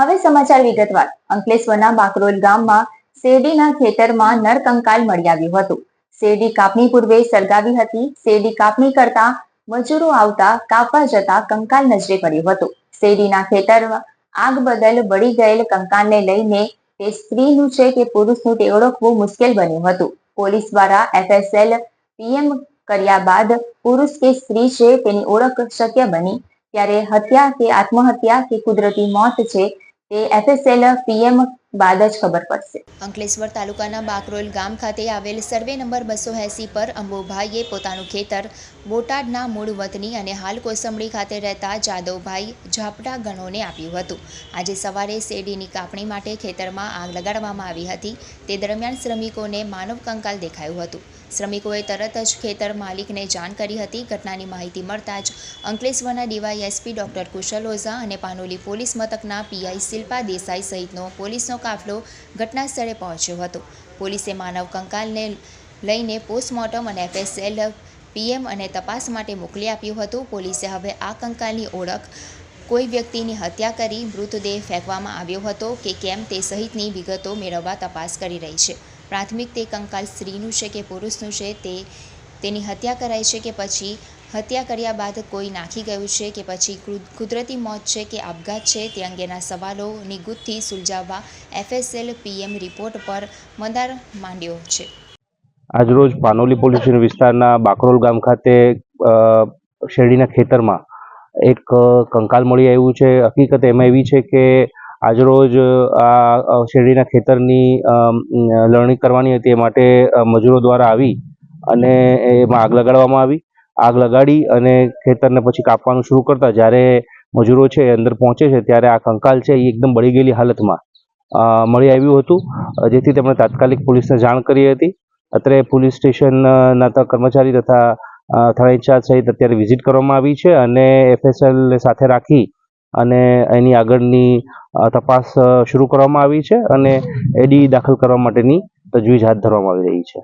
હવે સમાચાર વિગતવાર. અંકલેશ્વરના બાકરોલ ગામમાં શેરડીના ખેતરમાં નરકંકાલ મળી આવ્યું હતું. શેરડી કાપણી પૂર્વે સળગાવી હતી. શેરડી કાપણી કરતા મજૂરો આવતા કાપવા જતા કંકાલ નજરે પડ્યું હતું. શેરડીના ખેતરમાં આગ બદલ બળી ગયેલ કંકાલને લઈને તે સ્ત્રીનું છે કે પુરુષનું તે ઓળખવું મુશ્કેલ બન્યું હતું. પોલીસ દ્વારા એફએસએલ પીએમ કર્યા બાદ પુરુષ કે સ્ત્રી છે તેની ઓળખ શક્ય બની. ત્યારે હત્યા કે આત્મહત્યા કે કુદરતી મોત છે તે એફએસએલ પીએમ બાદ જ ખબર પડશે. અંકલેશ્વર તાલુકાના બાકરોલ ગામ ખાતે આવેલ સર્વે નંબર બસો એંસી પર અંબુભાઈએ પોતાનું ખેતર, બોટાદના મૂળ વતની અને હાલ કોસંબડી ખાતે રહેતા જાદવભાઈ ઝાપટા ગણોને આપ્યું હતું. આજે સવારે શેરડીની કાપણી માટે ખેતરમાં આગ લગાડવામાં આવી હતી. તે દરમિયાન શ્રમિકોને માનવ કંકાલ દેખાયું હતું. શ્રમિકોએ તરત જ ખેતર માલિકને જાણ કરી હતી. ઘટનાની માહિતી મળતા જ અંકલેશ્વરના ડીવાયએસપી ડોક્ટર કુશલ ઓઝા અને પાનોલી પોલીસ મથકના પીઆઈ શિલ્પા દેસાઈ સહિતનો પોલીસનો કાફલો ઘટના પહોંચ્યો હતો. પોલીસે માનવ કંકાલને લઈને પોસ્ટમોર્ટમ અને એફએસએલ પીએમ અને તપાસ માટે મોકલી આપ્યું હતું. પોલીસે હવે આ કંકાલની ઓળખ કોઈ વ્યક્તિની હત્યા કરી મૃતદેહ ફેંકવામાં આવ્યો હતો કે કેમ તે સહિતની વિગતો મેળવવા તપાસ કરી રહી છે. પ્રાથમિક તે કંકાલ સ્ત્રીનું છે કે પુરુષનું છે તે તેની હત્યા કરાઈ છે કે પછી હત્યા કર્યા બાદ કોઈ નાખી ગયું છે કે પછી કુદરતી મોત છે કે આપઘાત છે તે અંગેના સવાલોની ગુથ્થી સુલઝાવવા એફએસએલ પીએમ રિપોર્ટ પર મદાર માંડ્યો છે. આજરોજ પાનોલી પોલીસ વિસ્તારના બાકરોલ ગામ ખાતે શેરડીના ખેતરમાં એક કંકાલ મળી આવ્યું છે. હકીકત એમાં એવી છે કે આજરોજ આ શેરડીના ખેતરની લણણી કરવાની હતી. એ માટે મજૂરો દ્વારા આવી અને એમાં આગ લગાડવામાં આવી. આગ લગાડી અને ખેતરને પછી કાપવાનું શરૂ કરતા જ્યારે મજૂરો છે અંદર પહોંચે છે ત્યારે આ કંકાલ છે એ એકદમ બળી ગયેલી હાલતમાં મળી આવ્યું હતું. જેથી તેમણે તાત્કાલિક પોલીસને જાણ કરી હતી. અત્રે પોલીસ સ્ટેશનના કર્મચારી તથા થાણા ઇન્ચાર્જ સહિત અત્યારે વિઝિટ કરવામાં આવી છે અને એફએસએલ સાથે રાખી અને એની આગળની તપાસ શરૂ કરવામાં આવી છે અને એડી દાખલ કરવા માટેની તજવીજ હાથ ધરવામાં આવી રહી છે.